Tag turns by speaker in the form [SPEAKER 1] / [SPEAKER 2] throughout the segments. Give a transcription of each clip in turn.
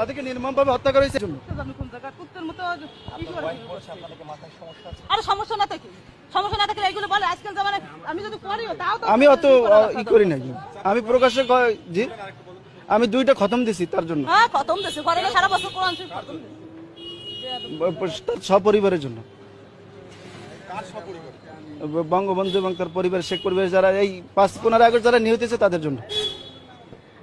[SPEAKER 1] তাদেরকে নির্মমভাবে হত্যা করা হয়েছে। এর জন্য।
[SPEAKER 2] জানি কোন জায়গা কুত্তের মতো ই করে আরে সমস্যা না থাকে সমস্যা না থাকলে এইগুলো বলে? আজকাল জামানে আমি যদি করিও তাও তো
[SPEAKER 1] আমি অত ই করি নাই। আমি প্রকাশ্যে জি? আমি দুইটা খতম দিছি তার জন্য।
[SPEAKER 2] হ্যাঁ খতম দেশে ঘরে সারা বছর কোরআন শরীফ খতম দিছে।
[SPEAKER 1] তার সপরিবারের জন্য। বঙ্গবন্ধু এবং তার পরিবার শেখ পরিবার যারা এই পাঁচ পনেরো আগস্ট যারা নিহত হয়েছে তাদের জন্য।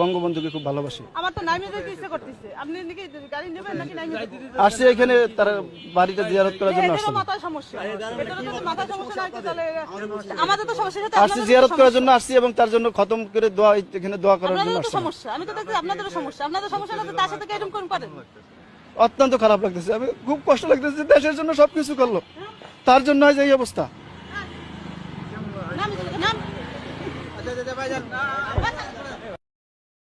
[SPEAKER 1] বঙ্গবন্ধুকে খুব ভালোবাসি।
[SPEAKER 2] আমার তো নামিয়ে দিতে ইচ্ছে করতেছে। আপনি নাকি গাড়ি নেবেন নাকি নামিয়ে দেবেন
[SPEAKER 1] এখানে তার বাড়িতে জিয়ারত করার জন্য আসছি।
[SPEAKER 2] মাথায় সমস্যা। না তাহলে আমাদের তো সমস্যা সাথে
[SPEAKER 1] আসছি জিয়ারত করার জন্য আসছি এবং তার জন্য খতম করে দোয়া এখানে দোয়া করার জন্য
[SPEAKER 2] সমস্যা আমি তো দেখছি আপনাদেরও সমস্যা। আপনাদের সমস্যা না তার সাথে এরকম কোন
[SPEAKER 1] অত্যন্ত খারাপ লাগতেছে। আমি খুব কষ্ট লাগতেছে দেশের জন্য সবকিছু করল। তার জন্য আজ এই অবস্থা।
[SPEAKER 2] নাম নাম।